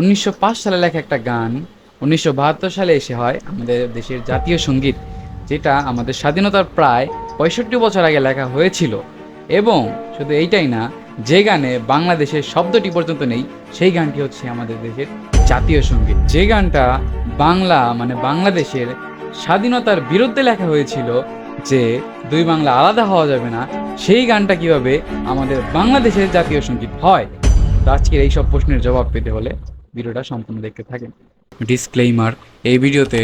উনিশশো পাঁচ সালে লেখা একটা গান, উনিশশো বাহাত্তর সালে এসে হয় আমাদের দেশের জাতীয় সংগীত, যেটা আমাদের স্বাধীনতার প্রায় পঁয়ষট্টি বছর আগে লেখা হয়েছিল। এবং শুধু এইটাই না, যে গানে বাংলাদেশের শব্দটি পর্যন্ত নেই, সেই গানটি হচ্ছে আমাদের দেশের জাতীয় সংগীত। যে গানটা বাংলা মানে বাংলাদেশের স্বাধীনতার বিরুদ্ধে লেখা হয়েছিল যে দুই বাংলা আলাদা হওয়া যাবে না, সেই গানটা কীভাবে আমাদের বাংলাদেশের জাতীয় সংগীত হয়? তো আজকের এই সব প্রশ্নের জবাব পেতে হলে ভিডিওটা সম্পূর্ণ দেখতে থাকেন। ডিসক্লেইমার এই ভিডিওতে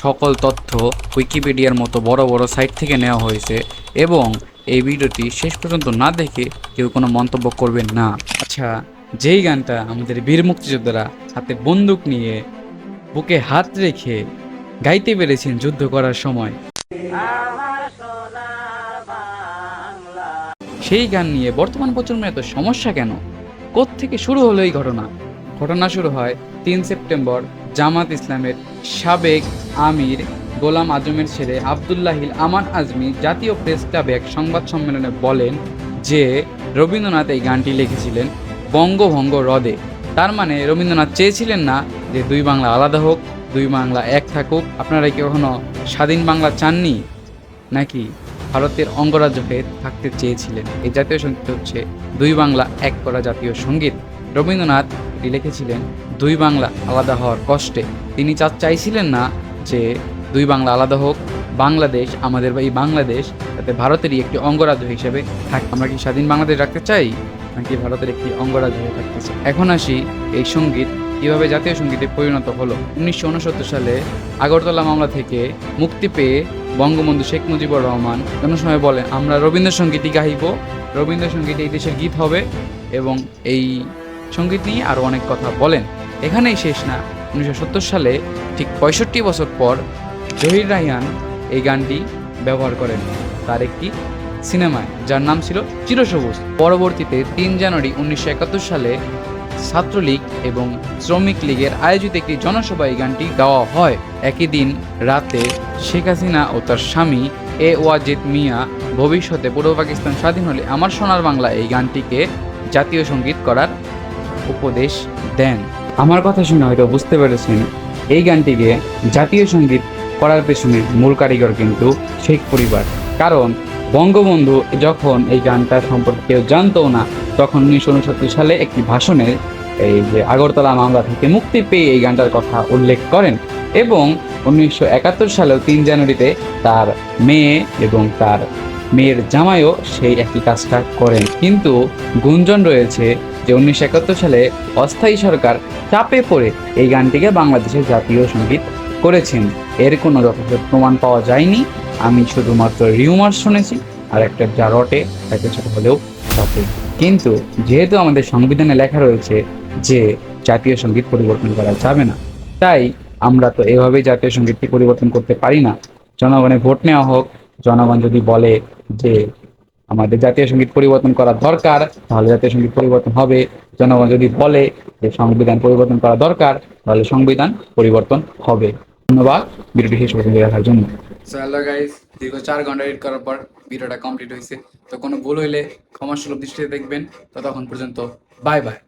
সকল তথ্য উইকিপিডিয়ার মতো বড় বড় সাইট থেকে নেওয়া হয়েছে এবং এই ভিডিওটি শেষ পর্যন্ত না দেখে কেউ কোনো মন্তব্য করবেন না। আচ্ছা যেই গানটা আমাদের বীর মুক্তিযোদ্ধারা হাতে বন্দুক নিয়ে বুকে হাত রেখে গাইতে পেরেছেন যুদ্ধ করার সময়। সেই গান নিয়ে বর্তমান প্রজন্মের এত সমস্যা কেন? থেকে শুরু হলো এই ঘটনা? ঘটনা শুরু হয় তিন সেপ্টেম্বর জামাত ইসলামের সাবেক আমির গোলাম আজমের ছেলে আবদুল্লাহিল আমান আজমি জাতীয় প্রেস ক্লাবে এক সংবাদ সম্মেলনে বলেন যে রবীন্দ্রনাথ এই গানটি লিখেছিলেন বঙ্গভঙ্গ হ্রদে তার মানে রবীন্দ্রনাথ চেয়েছিলেন না যে দুই বাংলা আলাদা হোক, দুই বাংলা এক থাকুক। আপনারা কি কখনো স্বাধীন বাংলা চাননি? নাকি ভারতের অঙ্গরাজ্য হয়ে থাকতে চেয়েছিলেন? এই জাতীয় সংগীত হচ্ছে দুই বাংলা এক করা জাতীয় সংগীত। রবীন্দ্রনাথ লিখেছিলেন, দুই বাংলা আলাদা হওয়ার কষ্টে। তিনি চা চাইছিলেন না যে দুই বাংলা আলাদা হোক, বাংলাদেশ আমাদের বা এই বাংলাদেশ যাতে ভারতেরই একটি অঙ্গরাজ্য হিসেবে থাক। আমরা কি স্বাধীন বাংলাদেশ রাখতে চাই, নাকি ভারতের একটি অঙ্গরাজ্য হয়ে থাকতে চাই? এখন আসি এই সংগীত, কীভাবে জাতীয় সঙ্গীতে পরিণত হলো? উনিশশো উনসত্তর সালে আগরতলা মামলা থেকে মুক্তি পেয়ে বঙ্গবন্ধু শেখ মুজিবুর রহমান কোনো সময় বলেন আমরা রবীন্দ্রসঙ্গীতই গাইব। রবীন্দ্রসঙ্গীত এই দেশের গীত হবে এবং এই সংগীত নিয়ে আরও অনেক কথা বলেন। এখানেই শেষ না। উনিশশো সত্তর সালে ঠিক পঁয়ষট্টি বছর পর জহির রাইহান এই গানটি ব্যবহার করেন। তার একটি সিনেমায়, যার নাম ছিল চিরসবুজ। পরবর্তীতে তিন জানুয়ারি উনিশশো একাত্তর সালে ছাত্রলীগ এবং শ্রমিক লীগের আয়োজিত একটি জনসভায় গানটি গাওয়া হয়। একই দিন রাতে শেখ হাসিনা ও তার স্বামী এ ওয়াজিদ মিয়া ভবিষ্যতে পূর্ব পাকিস্তান স্বাধীন হলে আমার সোনার বাংলা এই গানটিকে জাতীয় সংগীত করার উপদেশ দেন। আমার কথা শুনে হয়তো বুঝতে পেরেছেন, এই গানটিকে জাতীয় সংগীত করার পেছনে মূল কারিগর কিন্তু শেখ পরিবার। কারণ বঙ্গবন্ধু যখন এই গানটা সম্পর্কে কেউ জানতো না, তখন উনিশশো উনসত্তর সালে একটি ভাষণে এই যে আগরতলা মামলা থেকে মুক্তি পেয়ে এই গানটার কথা উল্লেখ করেন এবং উনিশশো একাত্তর সালেও তিন জানুয়ারিতে তার মেয়ে এবং তার মেয়ের জামাইও সেই একই কাজটা করেন। কিন্তু গুঞ্জন রয়েছে যে উনিশশো একাত্তর সালে অস্থায়ী সরকার চাপে পড়ে এই গানটিকে বাংলাদেশের জাতীয় সংগীত করেছেন। এর কোনো যথাযথ প্রমাণ পাওয়া যায়নি। আমি শুধুমাত্র রিউমার শুনেছি, আর একটা যা রটে, তাকে ছোট হলেও রটে। কিন্তু যেহেতু আমাদের সংবিধানে লেখা রয়েছে যে জাতীয় সংগীত পরিবর্তন করা যাবে না, তাই আমরা তো এভাবেই জাতীয় সঙ্গীতটি পরিবর্তন করতে পারি না। জনগণের ভোট নেওয়া হোক, জনগণ যদি বলে যে আমাদের জাতীয় সংগীত পরিবর্তন করা দরকার, তাহলে জাতীয় সংগীত পরিবর্তন হবে। জনগণ যদি বলে যে সংবিধান পরিবর্তন করা দরকার, তাহলে সংবিধান পরিবর্তন হবে। ধন্যবাদ ভিডিওটি শেষ পর্যন্ত দেখার জন্য। গাইস দীর্ঘ চার ঘণ্টা এডিট করার পর ভিডিওটা কমপ্লিট হয়েছে। তো কোনো ভুল হইলে ক্ষমাসুলভ দৃষ্টিতে দেখবেন। ততক্ষণ পর্যন্ত বাই বাই